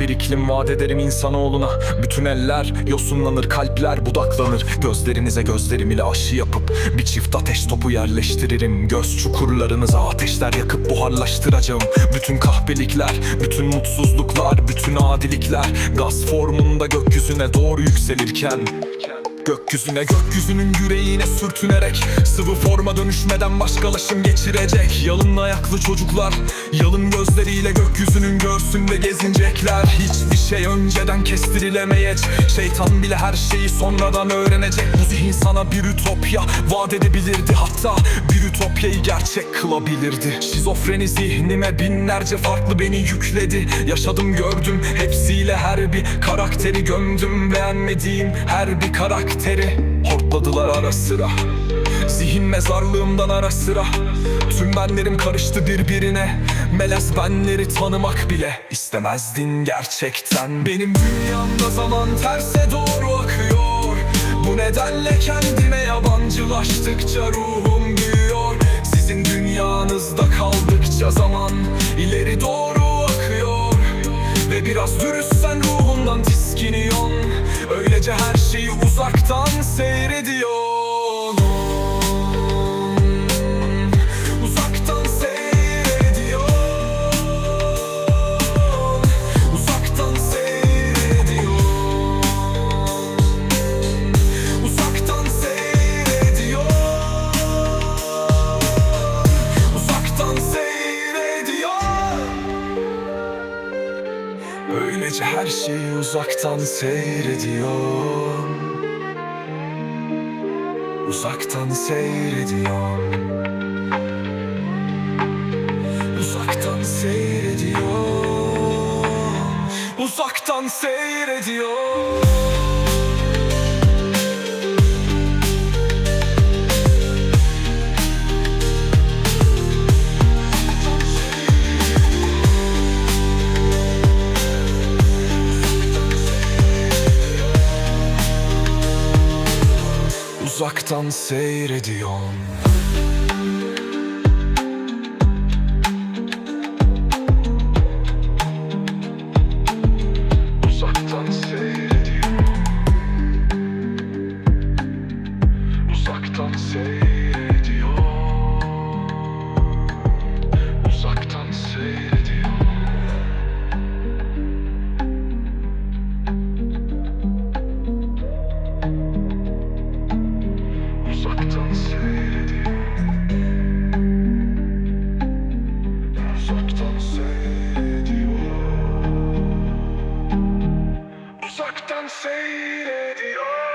bir iklim vaat ederim insanoğluna. Bütün eller yosunlanır kalpler budaklanır. Gözlerinize gözlerim ile aşı yapıp Bir çift ateş topu yerleştiririm. Göz çukurlarınıza ateşler yakıp buharlaştıracağım. Bütün kahpelikler, bütün mutsuzluklar, bütün adilikler Gaz formunda gökyüzüne doğru yükselirken Gökyüzüne gökyüzünün yüreğine sürtünerek Sıvı forma dönüşmeden başkalaşım geçirecek. Yalın ayaklı çocuklar Yalın gözleriyle gökyüzünün göğsünde gezinecekler. Hiçbir şey önceden kestirilemeyecek. Şeytan bile her şeyi sonradan öğrenecek. Bu zihin sana bir ütopya vaat edebilirdi. Hatta bir ütopyayı gerçek kılabilirdi. Şizofreni zihnime binlerce farklı beni yükledi. Yaşadım gördüm her bir karakteri gömdüm Beğenmediğim her bir karakteri. Hortladılar ara sıra. Zihin mezarlığımdan ara sıra. Tüm benlerim karıştı birbirine. Melez benleri tanımak bile istemezdin gerçekten. Benim dünyamda zaman terse doğru akıyor. Bu nedenle kendime yabancılaştıkça ruhum büyüyor. Sizin dünyanızda kaldıkça zaman ileri doğru Ve biraz dürüstsen ruhundan tiskiniyon. Öylece her şeyi uzaktan seyrediyorsun Öylece her şeyi uzaktan seyrediyorum. Uzaktan seyrediyorum. Uzaktan seyrediyorum. Uzaktan seyrediyorum Uzaktan seyrediyorum. Uzaktan seyrediyorum. Uzaktan seyrediyorum uzaktan seyredin Uzaktan seyrediyor. Uzaktan seyrediyor.